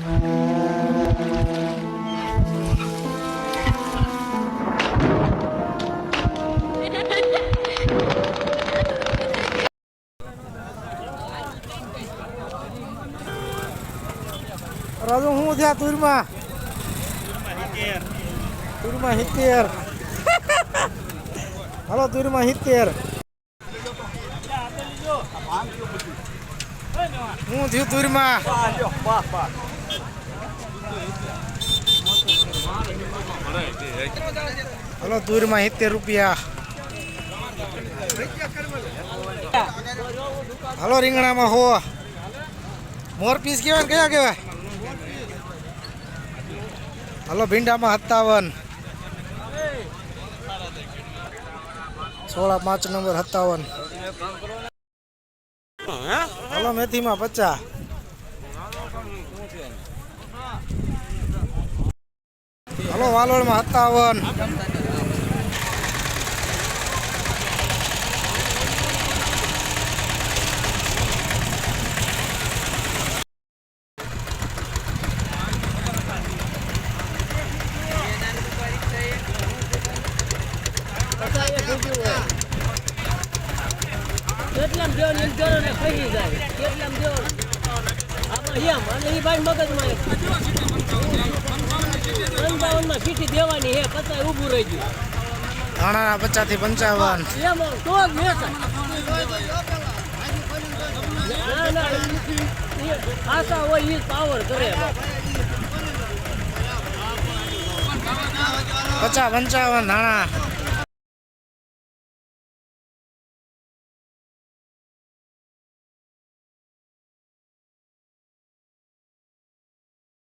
રાજુ હું થયા તુરમાં? તુરમાં સિત્તેર. હલો તુરમાં સિત્તેર. હું થયું તુરમાં? હાલો, દૂરમાં સિત્તેર રૂપિયા. હાલો, રીંગણામાં હો. મોર પીસ કેવા કયા કેવાય? હાલો, ભીંડામાં સત્તાવન. સોળા પાંચ નંબર સત્તાવન. હાલો, મેથીમાં પચાસ. હાલો વાલોળમાં સત્તાવન. કેટલામ દેવો ને એમ દેવો ને જાય. કેટલામ દેવો પંચાવનમાં ચીઠી દેવાની હે પચાસ ઊભું રહી ગયું. ધાણાના પચાસથી પંચાવન આશા હોય એ પાવર કરે પચાસ પંચાવન ધાણા.